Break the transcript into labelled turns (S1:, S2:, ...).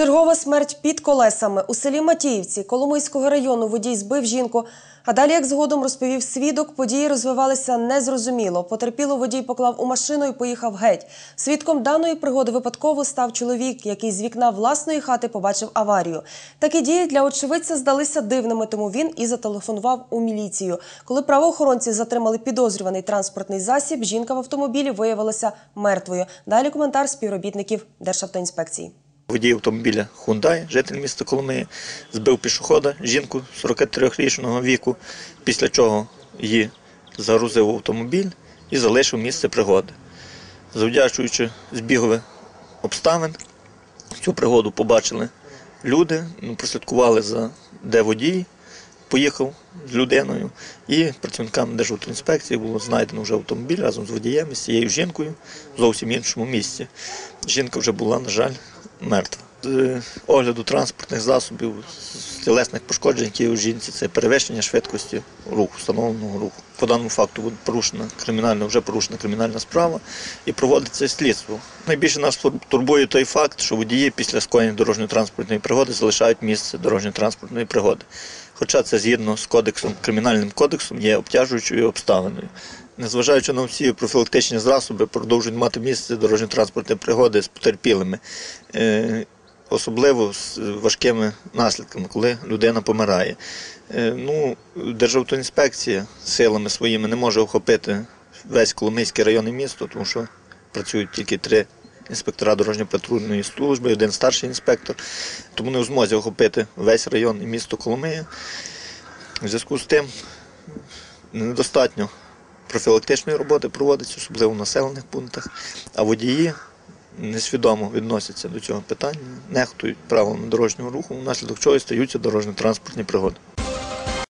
S1: Чергова смерть під колесами у селі Матіївці Коломийського району водій збив жінку. А далі, як згодом розповів свідок, події розвивалися незрозуміло. Потерпіло водій поклав у машину і поїхав геть. Свідком даної пригоди випадково став чоловік, який з вікна власної хати побачив аварію. Такі дії для очевидця здалися дивними, тому він і зателефонував у міліцію. Коли правоохоронці затримали підозрюваний транспортний засіб, жінка в автомобілі виявилася мертвою. Далі коментар співробітників Державтоінспекції.
S2: Водій автомобіля Hyundai, житель міста Коломиї, збив пішохода, жінку 43-річного віку, після чого її загрузив в автомобіль і залишив місце пригоди. Завдячуючи збігові обставин, цю пригоду побачили люди, ну, прослідкували за де водій, поїхав з людиною, і працівникам Державтоінспекції було знайдено вже автомобіль разом з водієм з цією жінкою в зовсім іншому місці. Жінка вже була, на жаль, мертва. З е, огляду транспортних засобів, з тілесних пошкоджень, які у жінці, це перевищення швидкості руху, встановленого руху. По даному факту буде порушена кримінальна, вже порушена кримінальна справа і проводиться слідство. Найбільше нас турбує той факт, що водії після скоєння дорожньо-транспортної пригоди залишають місце дорожньо-транспортної пригоди. Хоча це згідно з кодексом, кримінальним кодексом є обтяжуючою обставиною. Незважаючи на всі профілактичні засоби, продовжують мати місце дорожньо-транспортні пригоди з потерпілими, е, особливо з важкими наслідками, коли людина помирає. Е, Ну, Державтоінспекція силами своїми не може охопити весь Коломийський район і місто, тому що працюють тільки три інспектора дорожньо-патрульної служби, один старший інспектор, тому не в змозі охопити весь район і місто Коломия. В зв'язку з тим недостатньо профілактичної роботи проводиться, особливо в населених пунктах, а водії несвідомо відносяться до цього питання, нехтують правилами дорожнього руху, внаслідок чого і стаються дорожньо-транспортні пригоди.